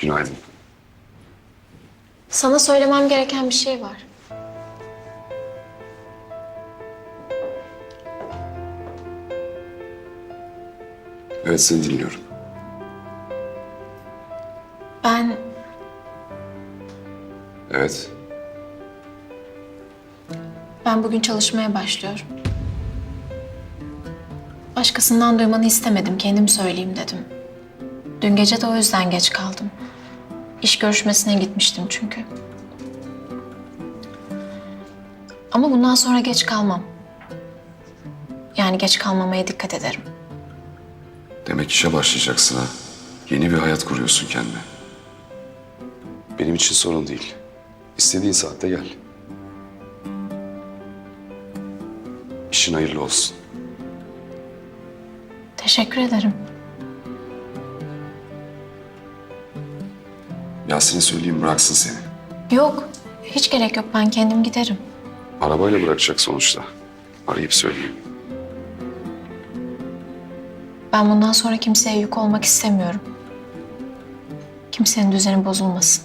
Günaydın. Sana söylemem gereken bir şey var. Evet seni dinliyorum. Ben Evet. ben bugün çalışmaya başlıyorum. Başkasından duymanı istemedim, kendim söyleyeyim dedim. Dün gece de o yüzden geç kaldım. İş görüşmesine gitmiştim çünkü. Ama bundan sonra geç kalmam. Yani geç kalmamaya dikkat ederim. Demek işe başlayacaksın ha. Yeni bir hayat kuruyorsun kendine. Benim için sorun değil. İstediğin saatte gel. İşin hayırlı olsun. Teşekkür ederim. Yasin'e söyleyeyim bıraksın seni. Yok, hiç gerek yok. Ben kendim giderim. Arabayla bırakacak sonuçta. Arayıp söyleyeyim. Ben bundan sonra kimseye yük olmak istemiyorum. Kimsenin düzeni bozulmasın.